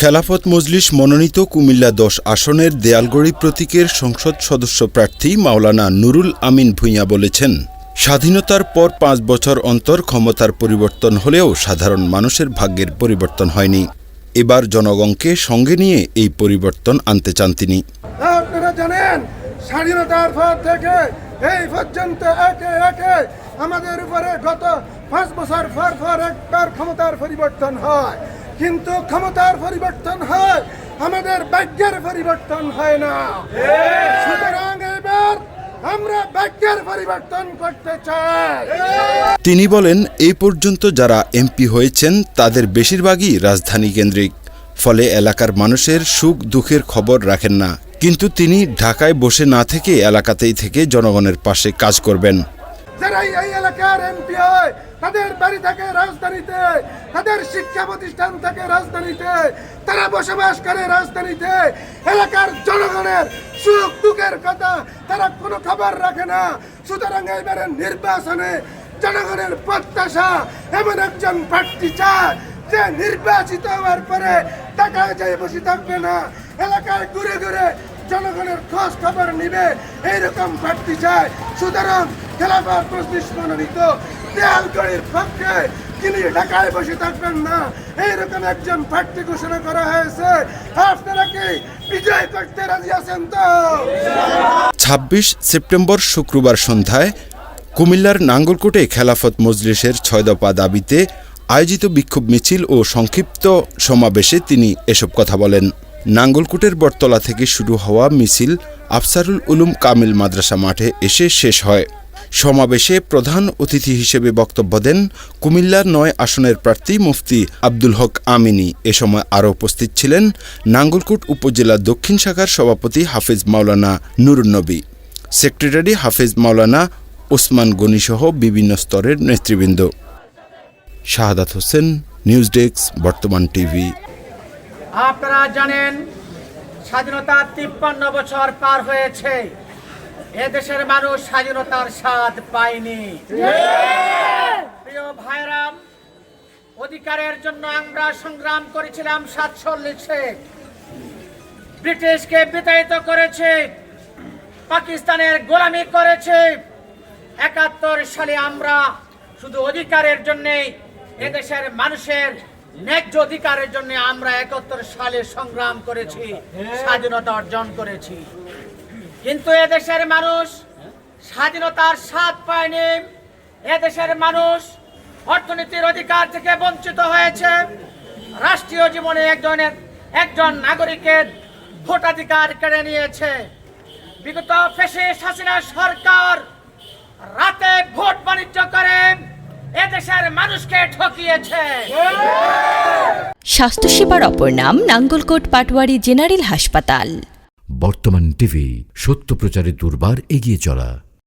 খেলাফত মজলিস মনোনীত কুমিল্লা দশ আসনের দেয়ালগড়ি প্রতীকের সংসদ সদস্য প্রার্থী মাওলানা নুরুল আমিন ভূঁইয়া বলেছেন, স্বাধীনতার পর পাঁচ বছর অন্তর ক্ষমতার পরিবর্তন হলেও সাধারণ মানুষের ভাগ্যের পরিবর্তন হয়নি। এবার জনগণকে সঙ্গে নিয়ে এই পরিবর্তন আনতে চান তিনি। জানেন, স্বাধীনতার পর থেকে এই পর্যন্ত একে একে আমাদের উপরে গত পাঁচ বছর পর পর একবার ক্ষমতার পরিবর্তন হয়। কিন্তু ক্ষমতার পরিবর্তন হয়, আমাদের ভাগ্যের পরিবর্তন হয় না। সুতরাং এবার তিনি বলেন, এই পর্যন্ত যারা এমপি হয়েছেন, তাদের বেশিরভাগই রাজধানী কেন্দ্রিক। ফলে এলাকার মানুষের সুখ দুঃখের খবর রাখেন না। কিন্তু তিনি ঢাকায় বসে না থেকে এলাকাতেই থেকে জনগণের পাশে কাজ করবেন। যারা এই এলাকার এমপি হয়, তাদের বাড়ি থাকে রাজধানীতে, তাদের শিক্ষা প্রতিষ্ঠান থাকে রাজধানীতে, তারা বসবাস করে রাজধানীতে, এলাকার জনগণের সুখ দুঃখের কথা তারা কোনো খবর রাখে না। সুতরাং এবারে নির্বাচনে জনগণের প্রত্যাশা এমন একজন প্রার্থী চায় যে নির্বাচিত হওয়ার পরে টাকা যেয়ে বসে থাকবে না। এলাকায় ঘুরে ঘুরে জনগণের খোঁজ খবর নিবে, এইরকম প্রার্থী চায়। সুতরাং খেলাফার প্রস্তুত মনোনীত দেয়ালগড়ির পক্ষে তিনি ঢাকায় বসে থাকবেন না। এইরকম একজন প্রার্থী ঘোষণা করা হয়েছে। আপনারা কি বিজয় করতে রাজি আছেন তো? ছাব্বিশ সেপ্টেম্বর শুক্রবার সন্ধ্যায় কুমিল্লার নাঙ্গলকোটে খেলাফত মজলিসের ছয় দফা দাবিতে আয়োজিত বিক্ষোভ মিছিল ও সংক্ষিপ্ত সমাবেশে তিনি এসব কথা বলেন। নাঙ্গলকোটের বটতলা থেকে শুরু হওয়া মিছিল আফসারুল উলুম কামিল মাদ্রাসা মাঠে এসে শেষ হয়। সমাবেশে প্রধান অতিথি হিসেবে বক্তব্য দেন কুমিল্লার নয় আসনের প্রার্থী মুফতি আব্দুল হক আমিনী। এ সময় আরও উপস্থিত ছিলেন নাঙ্গলকোট উপজেলা দক্ষিণ শাখার সভাপতি হাফিজ মাওলানা নুরুন্নবী সেক্রেটারি হাফিজ মাওলানা ওসমান গনিসহ বিভিন্ন স্তরের নেতৃবৃন্দ। Shahadat Hossain, news desk, Bartaman TV. আপনারা জানেন, স্বাধীনতা তিপ্পান্ন বছর পার হয়েছে। এদেশের মানুষ স্বাধীনতার স্বাদ পায়নি। প্রিয় ভাইরাম অধিকারের জন্য আমরা সংগ্রাম করেছিলাম সাতচল্লিশে ব্রিটিশকে বিতাড়িত করেছে, পাকিস্তানের গোলামি করেছে। একাত্তর সালে আমরা শুধু অধিকারের জন্য এদেশের মানুষের ন্যায্য অধিকারের জন্য আমরা একাত্তর সালে সংগ্রাম করেছি, স্বাধীনতা অর্জন করেছি। কিন্তু এদেশের মানুষ স্বাধীনতার স্বাদ পায়নি। এদেশের মানুষ অর্থনীতির অধিকার থেকে বঞ্চিত হয়েছে। রাষ্ট্রীয় জীবনে একজনের একজন নাগরিকের ভোটাধিকার কেড়ে নিয়েছে। বিগত ফেসে হাসিনা সরকার রাতে ভোট বাণিজ্য করে এদেশের মানুষকে ঠকিয়েছে। স্বাস্থ্যসেবার অপর নাম নাঙ্গলকোট পাটওয়ারি জেনারেল হাসপাতাল। বর্তমান টিভি সত্য প্রচারে দুর্বার এগিয়ে চলা।